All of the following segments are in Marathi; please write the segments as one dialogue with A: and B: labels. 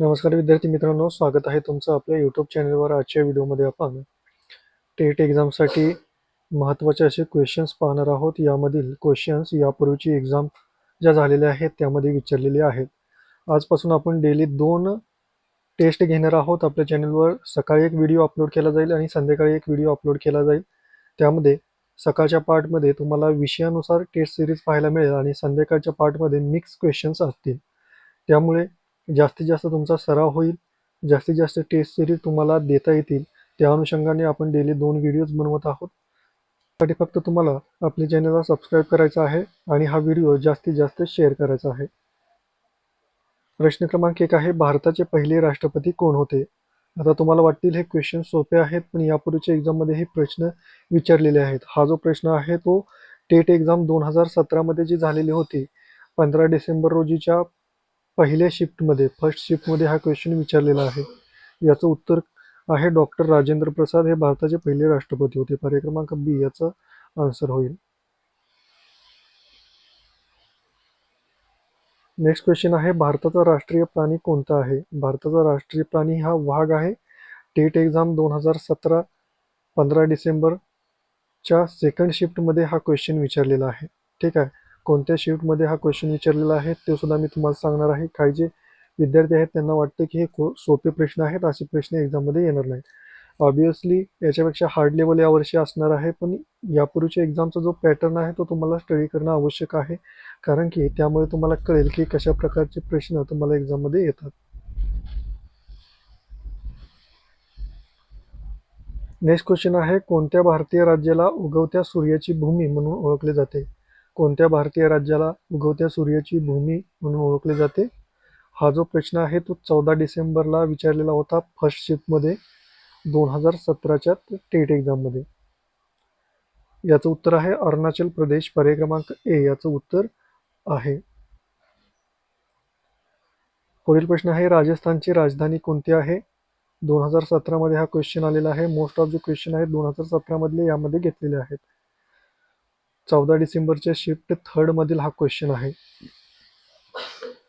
A: नमस्कार विद्यार्थी मित्रांनो स्वागत आहे तुमचं आपल्या यूट्यूब चॅनलवर आजच्या व्हिडिओमध्ये आपण टेट एक्झामसाठी महत्त्वाचे असे क्वेश्चन्स पाहणार आहोत यामधील क्वेश्चन्स यापूर्वीची एक्झाम ज्या झालेल्या आहेत त्यामध्ये विचारलेले आहेत आजपासून आपण डेली दोन टेस्ट घेणार आहोत आपल्या चॅनलवर सकाळी एक व्हिडिओ अपलोड केला जाईल आणि संध्याकाळी एक व्हिडिओ अपलोड केला जाईल त्यामध्ये सकाळच्या पार्टमध्ये तुम्हाला विषयानुसार टेस्ट सिरीज पाहायला मिळेल आणि संध्याकाळच्या पार्टमध्ये मिक्स क्वेश्चन्स असतील त्यामुळे जास्तीत जास्त तुमचा सराव होईल जास्तीत जास्त टेस्ट सिरीज तुम्हाला देता येतील त्या अनुषंगाने आपण डेली दोन व्हिडिओज बनवत आहोत साठी फक्त तुम्हाला आपल्या चॅनलला सबस्क्राईब करायचा आहे आणि हा व्हिडिओ जास्तीत जास्त शेअर करायचा आहे प्रश्न क्रमांक एक आहे भारताचे पहिले राष्ट्रपती कोण होते आता तुम्हाला वाटतील हे क्वेश्चन सोपे आहेत पण यापूर्वीच्या एक्झाममध्ये हे प्रश्न विचारलेले आहेत हा जो प्रश्न आहे तो टेट एक्झाम दोन हजार सतरामध्ये जी झालेली होती पंधरा डिसेंबर रोजीच्या पहिल्या शिफ्टमध्ये फर्स्ट शिफ्टमध्ये हा क्वेश्चन विचारलेला आहे याचं उत्तर आहे डॉक्टर राजेंद्र प्रसाद हे भारताचे पहिले राष्ट्रपती होते पर्याय क्रमांक बी याचा आन्सर होईल नेक्स्ट क्वेश्चन आहे भारताचा राष्ट्रीय प्राणी कोणता आहे भारताचा राष्ट्रीय प्राणी हा वाघ आहे टेट एक्झाम दोन हजार सतरा पंधरा डिसेंबरच्या सेकंड शिफ्टमध्ये हा क्वेश्चन विचारलेला आहे ठीक आहे कोणत्या शिफ्टमध्ये हा क्वेश्चन विचारलेला आहे ते सुद्धा मी तुम्हाला सांगणार आहे काही जे विद्यार्थी आहेत त्यांना वाटतं की हे सोपे प्रश्न आहेत असे प्रश्न एक्झाममध्ये येणार नाही ऑब्वियसली याच्यापेक्षा हार्ड लेवल यावर्षी असणार आहे पण यापूर्वीच्या एक्झामचा जो पॅटर्न आहे तो तुम्हाला स्टडी करणं आवश्यक आहे कारण की त्यामुळे तुम्हाला कळेल की कशा प्रकारचे प्रश्न तुम्हाला एक्झाममध्ये येतात नेक्स्ट क्वेश्चन आहे कोणत्या भारतीय राज्याला उगवत्या सूर्याची भूमी म्हणून ओळखले जाते कोणत्या भारतीय राज्याला उगवत्या सूर्याची भूमी म्हणून ओळखले जाते हा जो प्रश्न आहे तो चौदा डिसेंबरला विचारलेला होता फर्स्ट शिफ्टमध्ये दोन हजार सतराच्या टेट एक्झाममध्ये याचं उत्तर आहे अरुणाचल प्रदेश पर्याय क्रमांक ए याचं उत्तर आहे पुढील प्रश्न आहे राजस्थानची राजधानी कोणती आहे दोन हजार सतरामध्ये हा क्वेश्चन आलेला आहे मोस्ट ऑफ जे क्वेश्चन आहे दोन हजार सतरामधले यामध्ये घेतलेले आहेत चौदा डिसेंबरच्या शिफ्ट थर्ड मधील हा क्वेश्चन आहे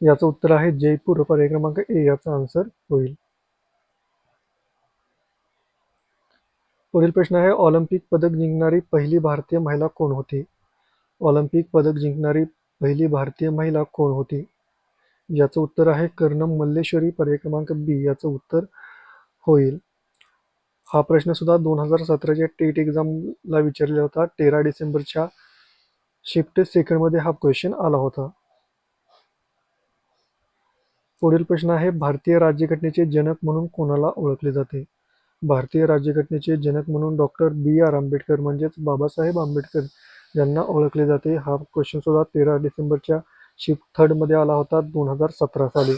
A: याचं उत्तर आहे जयपूर पर्याय क्रमांक ए याचा आन्सर होईल पुढील प्रश्न आहे ऑलिम्पिक पदक जिंकणारी पहिली भारतीय महिला कोण होती ऑलिम्पिक पदक जिंकणारी पहिली भारतीय महिला कोण होती याचं उत्तर आहे कर्णम मल्लेश्वरी पर्याय क्रमांक बी याचं उत्तर होईल हा प्रश्न सुद्धा दोन हजार सतराच्या टेट ला विचारला होता तेरा डिसेंबरच्या सेकंड सेकंडमध्ये हा क्वेश्चन आला होता पुढील प्रश्न आहे भारतीय राज्यघटनेचे जनक म्हणून कोणाला ओळखले जाते भारतीय राज्यघटनेचे जनक म्हणून डॉक्टर बी आर आंबेडकर म्हणजेच बाबासाहेब आंबेडकर यांना ओळखले जाते हा क्वेश्चन सुद्धा तेरा डिसेंबरच्या शिफ्ट थर्डमध्ये आला होता दोन हजार सतरा साली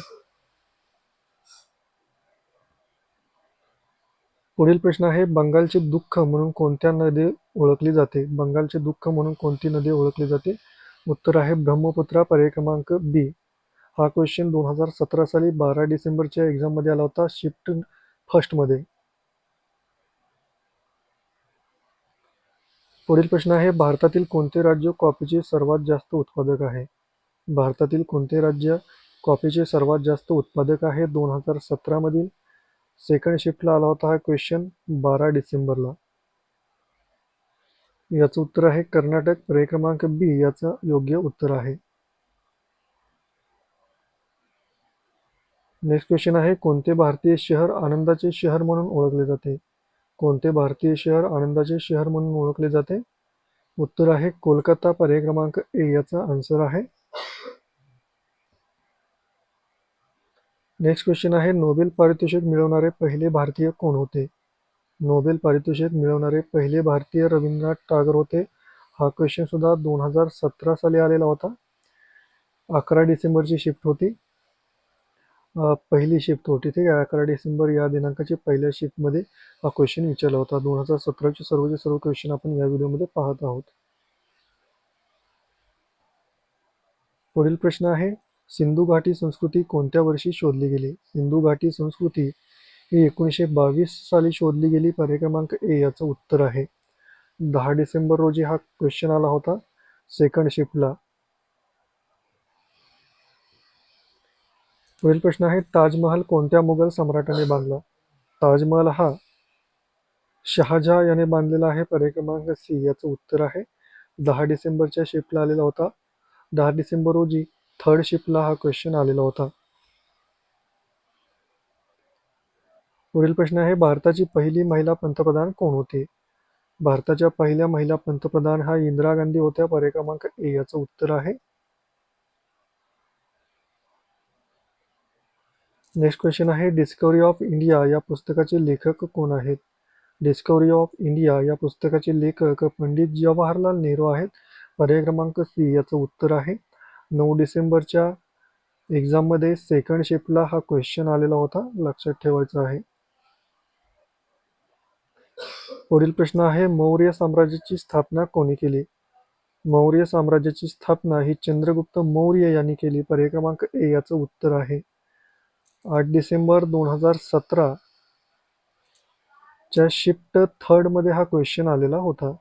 A: पुढील प्रश्न आहे बंगालचे दुःख म्हणून कोणत्या नदी ओळखली जाते बंगालचे दुःख म्हणून कोणती नदी ओळखली जाते उत्तर आहे ब्रह्मपुत्रा पर्याय क्रमांक बी हा क्वेश्चन दोन हजार सतरा साली बारा डिसेंबरच्या एक्झाममध्ये आला होता शिफ्ट मध्ये पुढील प्रश्न आहे भारतातील कोणते राज्य कॉफीचे सर्वात जास्त उत्पादक आहे भारतातील कोणते राज्य कॉफीचे सर्वात जास्त उत्पादक आहे दोन हजार सतरामधील सेकंड शिफ्टला आला होता हा क्वेश्चन बारा डिसेंबरला याचं उत्तर आहे कर्नाटक पर्याय क्रमांक बी याचं योग्य उत्तर आहे नेक्स्ट क्वेश्चन आहे कोणते भारतीय शहर आनंदाचे शहर म्हणून ओळखले जाते कोणते भारतीय शहर आनंदाचे शहर म्हणून ओळखले जाते उत्तर आहे कोलकाता पर्याय क्रमांक ए याचा आन्सर आहे नेक्स्ट क्वेश्चन आहे नोबेल पारितोषिक मिळवणारे पहिले भारतीय कोण होते नोबेल पारितोषिक मिळवणारे पहिले भारतीय रवींद्रनाथ टागोर होते हा क्वेश्चन सुद्धा दोन हजार सतरा साली आलेला होता अकरा डिसेंबरची शिफ्ट होती पहिली शिफ्ट होती ठीक आहे अकरा डिसेंबर या दिनांकाची पहिल्या शिफ्टमध्ये हा क्वेश्चन विचारला होता दोन हजार सतराचे सर्वचे सर्व क्वेश्चन आपण या व्हिडिओमध्ये पाहत आहोत पुढील प्रश्न आहे सिंधू घाटी संस्कृती कोणत्या वर्षी शोधली गेली सिंधू घाटी संस्कृती ही एकोणीसशे बावीस साली शोधली गेली पर्याय क्रमांक ए याचं उत्तर आहे दहा डिसेंबर रोजी हा क्वेश्चन आला होता सेकंड शिफ्टला पुढील प्रश्न आहे ताजमहल कोणत्या मुघल सम्राटाने बांधला ताजमहल हा शहाजहा याने बांधलेला आहे पर्याय क्रमांक सी याचं उत्तर आहे दहा डिसेंबरच्या शिफ्टला आलेला होता दहा डिसेंबर रोजी थर्ड शिफ्टला हा क्वेश्चन आलेला होता पुढील प्रश्न आहे भारताची पहिली महिला पंतप्रधान कोण होती भारताच्या पहिल्या महिला पंतप्रधान हा इंदिरा गांधी होत्या पर्याय क्रमांक ए याचं उत्तर आहे नेक्स्ट क्वेश्चन आहे डिस्कवरी ऑफ इंडिया या पुस्तकाचे लेखक कोण आहेत डिस्कवरी ऑफ इंडिया या पुस्तकाचे लेखक पंडित जवाहरलाल नेहरू आहेत पर्याय क्रमांक सी याचं उत्तर आहे नऊ डिसेंबरच्या एक्झाममध्ये सेकंड शिफ्टला हा क्वेश्चन आलेला होता लक्षात ठेवायचा आहे पुढील प्रश्न आहे मौर्य साम्राज्याची स्थापना कोणी केली मौर्य साम्राज्याची स्थापना ही चंद्रगुप्त मौर्य यांनी केली पर्याय क्रमांक ए याचं उत्तर आहे आठ डिसेंबर दोन हजार सतरा च्या शिफ्ट मध्ये हा क्वेश्चन आलेला होता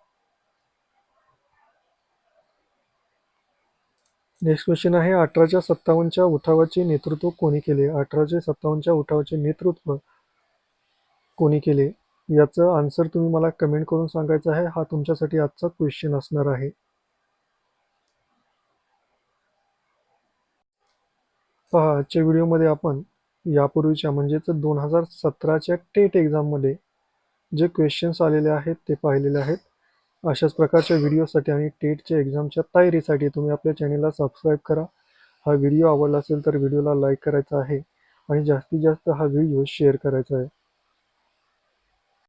A: नेक्स्ट क्वेश्चन आहे अठराशे सत्तावन्नच्या उठावाचे नेतृत्व कोणी केले अठराशे सत्तावन्नच्या उठावाचे नेतृत्व कोणी केले याचं आन्सर तुम्ही मला कमेंट करून सांगायचं आहे हा तुमच्यासाठी आजचा क्वेश्चन असणार आहे पहा आजच्या व्हिडिओमध्ये आपण यापूर्वीच्या म्हणजेच दोन हजार सतराच्या टेट एक्झाममध्ये जे क्वेश्चन्स आलेले आहेत ते पाहिलेले आहेत अशाच प्रकारच्या व्हिडिओसाठी आणि टेटच्या एक्झामच्या तयारीसाठी तुम्ही आपल्या चॅनेलला सबस्क्राईब करा हा व्हिडिओ आवडला असेल तर व्हिडिओला लाईक करायचा आहे आणि जास्तीत जास्त हा व्हिडिओ शेअर करायचा आहे